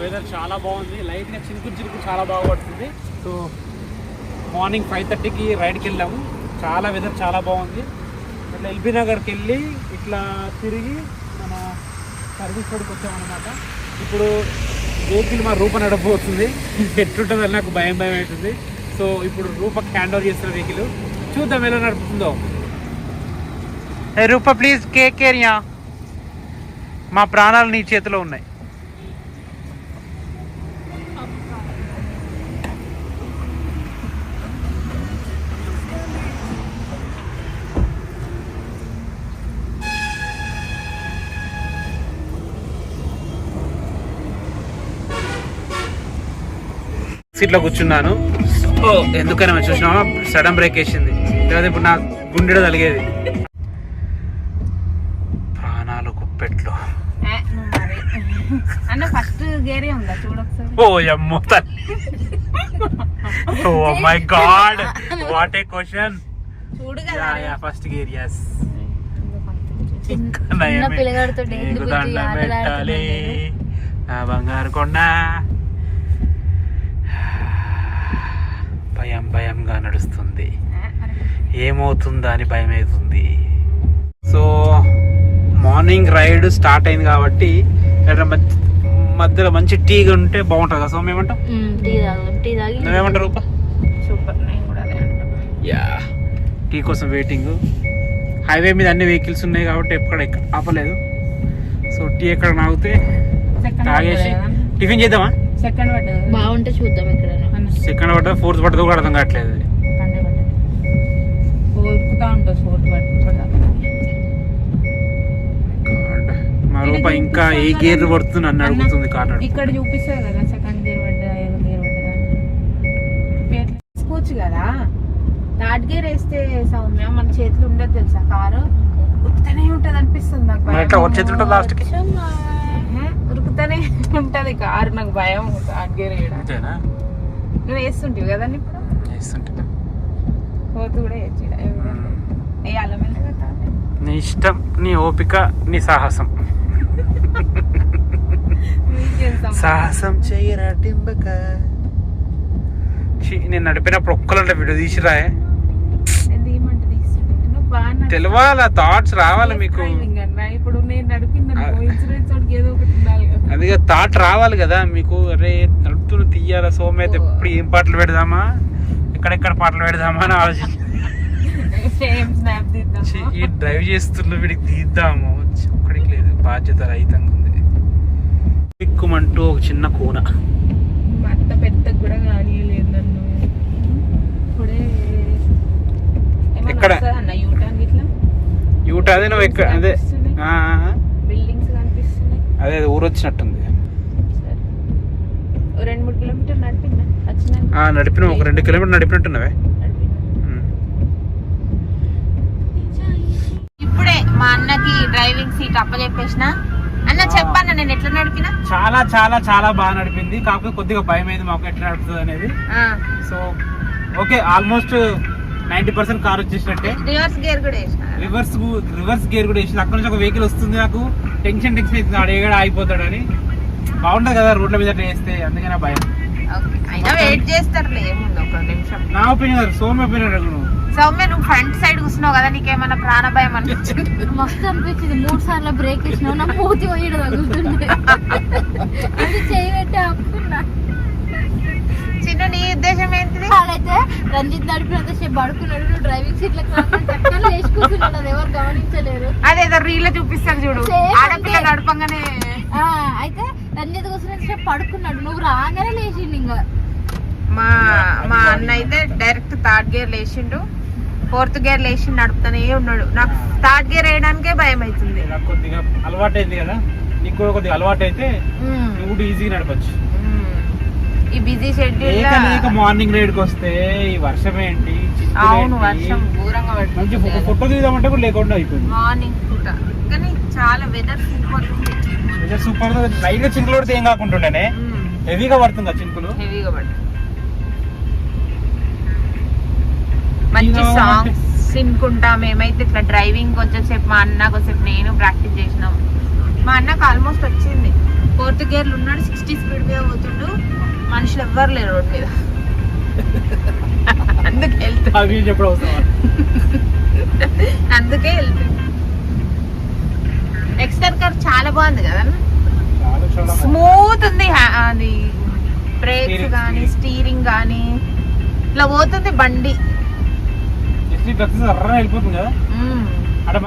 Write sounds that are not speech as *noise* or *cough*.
Weather చాలా బాగుంది. లైట్గా చినుకులు చినుకులు చాలా బాగా పడుతుంది. సో మార్నింగ్ ఫైవ్ థర్టీకి రైడ్కి వెళ్ళాము. చాలా వెదర్ చాలా బాగుంది. ఇట్లా ఎల్బీ నగర్కి వెళ్ళి ఇట్లా తిరిగి మన సర్వీస్ రోడ్కి వచ్చామన్నమాట. ఇప్పుడు వెహికల్ మా రూప నడబోతుంది ఎట్లుంటుందని నాకు భయం భయం అవుతుంది. సో ఇప్పుడు రూపకి హ్యాండ్ ఓవర్ చేస్తున్న వెహికల్. చూద్దాం ఎలా నడుపుతుందో. రూప ప్లీజ్ కేక్ కేర్యా మా ప్రాణాలు నీ చేతిలో ఉన్నాయి. సీట్లో కూర్చున్నాను. ఓ. ఎందుకని మనం చూసినామా సడన్ బ్రేక్ వేసింది. లేదా ఇప్పుడు నా గుండెలో తలిగేది. ప్రాణాలు గుప్పెట్లు ఏ, నువ్వు మరి. అన్న ఫస్ట్ గేరే ఉందా? చూడొకసారి ఓ అమ్మో తల్లి. ఓ my god. What a question first gear దండం పెట్టాలి? నా బంగారు కొండ. భయం భయంగా నడుస్తుంది ఏమవుతుందా అని భయం అవుతుంది సో మార్నింగ్ రైడ్ స్టార్ట్ అయింది కాబట్టి ఎక్కడ మధ్య- మధ్యలో మంచి టీ ఉంటే బాగుంటుంది కదా సో మేమంటాం నువ్వేమంటారు రూపా. యా. టీ కోసం వెయిటింగ్ హైవే మీద అన్ని వెహికల్స్ ఉన్నాయి కాబట్టి ఎక్కడ ఎక్క- ఆపలేదు. సో టీ ఎక్కడ నాగితే తాగేసి? టిఫిన్ చేద్దామా? సెకండ్ బాగుంటే చూద్దాం ఎక్కడైనా. సెకండ్ పడ్డా ఫోర్త్ పడ్డదో కూడా అర్థం కావట్లేదు. మా రూప ఇంకా ఏ గేర్ పడుతుంది నన్ను అడుగుతుంది కార్ ఇక్కడ చూపిస్తుంది కదా సెకండ్ గేర్ పడ్డా గేర్ పడ్డదా పేర్లు తీసుకోవచ్చు కదా. థర్డ్ గేర్ వేస్తే సౌమ్య మన చేతులు ఉండదు తెలుసా కారు? ఉరుకుతూనే ఉంటది అనిపిస్తుంది నాకు చేతులు ఉంటుంది లాస్ట్కి ఏహే, ఉరుకుతూనే ఉంటది కారు నాకు భయం థర్డ్ గేర్ వేయడం నువ్వు వేస్తుంటివి కదా ఇప్పుడు? చేస్తుంటే పోతు కూడా మెల్లగా. నీ ఇష్టం నీ ఓపిక నీ సాహసం? సాహసం చేయరా టింబక. నేను నడిపినప్పుడు ఒక్కలంటే వీడియో తీసిరా తెలవాల థాట్స్ రావాలి మీకు. ఇప్పుడు నేను నడిపింది ఏదో ఒకటి అదిగా థాట్ రావాలి కదా మీకు. అరే నడుపుతున్న తీయాలా సోమైతే ఎప్పుడు ఏం పాటలు పెడదామా? ఎక్కడెక్కడ పాటలు పెడదామా అని సేమ్ ఛీ, ఈ డ్రైవ్ చేస్తున్న వీడికి తీద్దాము. ఒక్కడికి లేదు. బాధ్యత రహితంగా ఉంది. ఎక్కుమంటూ ఒక చిన్న కూన. మా అత్త పెద్ద కూడా కానీయలేదు నన్ను. ఇప్పుడే ఏమన్నా ఎక్కడ? యూట అదే నువ్వు ఎక్కడ? అదే ఆ, బిల్డింగ్స్ కనిపిస్తున్నాయి అదే అదే ఊరు వచ్చినట్టుంది సరే. ఓ రెండు మూడు కిలోమీటర్ నడిపిందా? వచ్చినాక? ఆ, నడిపిన. ఒక రెండు కిలోమీటర్ నడిపినట్టున్నవే. ఇప్పుడే మా అన్నకి డ్రైవింగ్ సీట్ అప్పచెప్పేసిన అన్న చెప్పన్న నేను ఎట్లా నడిపినా? చాలా చాలా చాలా బాగా నడిపింది. కాకపోతే కొద్దిగా భయం అయింది మాకు ఎట్లా నడుపుతుంది అనేది. So okay almost ninety percent car వచ్చేసినట్టే. Reverse gear కూడా వేసిన. రివర్స్ రివర్స్ గేర్ కూడా వేసింది అక్కడ నుంచి ఒక వెహికల్ వస్తుంది నాకు. టెన్షన్ టెన్షన్ అవుతుంది. ఆడు ఏడా ఆగిపోతాడని. బాగుంటుంది కదా రోడ్ల మీద వేస్తే అందుకనే భయం. ఓకే. అయినా వెయిట్ చేస్తారులే. ఏముంది? ఒక నిమిషం. నా ఒపీనియన్ సోమ్ ఒపీనియన్ అడుగు నువ్వు. సౌమ్య నువ్వు ఫ్రంట్ సైడ్ కూర్చున్నావు కదా నీకేమైనా ప్రాణ భయం అనిపించింది? మస్తు అనిపించింది. మూడు సార్లు బ్రేక్ వేసినావు. నా మూతి *laughs* అది చేయి పెట్టి ఆపుకున్నా చిన్న నీ ఉద్దేశం వాడైతే రంజిత్ నడిపినంత సేపు పడుకున్నాడు నువ్వు డ్రైవింగ్ సీట్లో చక్కగా లేచి కూర్చున్నాడు అది ఎవరు గమనించలేరు. అదేదో రీల్ చూపిస్తారు చూడు. ఆడపిల్ల. నడపంగానే ఆ, అయితే రంజిత్ కూర్చున్నంత సేపు పడుకున్నాడు. నువ్వు రాగానే లేచిండు ఇంకా మా మా అన్న అయితే డైరెక్ట్ థర్డ్ గేర్ లేచిండు. ఫోర్త్ గేర్ లేచి నడుపుతానే ఉన్నాడు. నాకు థర్డ్ గేర్ వేయడానికే భయం అవుతుంది. నాకు కొద్దిగా అలవాటు అయింది కదా. నీకు కూడా కొద్దిగా అలవాటు అయితే నువ్వు కూడా ఈజీగా నడపచ్చు. ఈ బిజీ షెడ్యూల్ మార్నింగ్ రైడ్కి వస్తే ఈ వర్షం ఏంటి? అవును? వర్షం ఘోరంగా మంచి ఫోటో తీద్దామంటే కూడా లేకుండా అయిపోయింది. మార్నింగ్ పూట. కానీ చాలా వెదర్ సూపర్ ఉంది. సూపర్ లైట్గా చినుకులు పడితే ఏం కాకుంటుండేనే? హెవీగా పడుతుంది చినుకులు? హెవీగా పడుతుంది. మంచి సాంగ్స్ వినుకుంటా. మేమైతే ఇట్లా డ్రైవింగ్ కొంచెంసేపు మా అన్న కొంచెంసేపు నేను ప్రాక్టీస్ చేసినాం. మా అన్నకు ఆల్మోస్ట్ వచ్చింది. ఫోర్త్ గేర్లు ఉన్నాడు సిక్స్టీ స్పీడ్ పోతుండు. మనుషులు ఎవ్వరు లేరు రోడ్ మీద. *laughs* అందుకే అవసరం అందుకే వెళ్తుంది ఎక్స్టర్ కార్ చాలా బాగుంది కదా స్మూత్ ఉంది. అది బ్రేక్స్ కానీ. స్టీరింగ్ కానీ ఇట్లా పోతుంది బండి. వెళ్ళిపోతుంది కదా.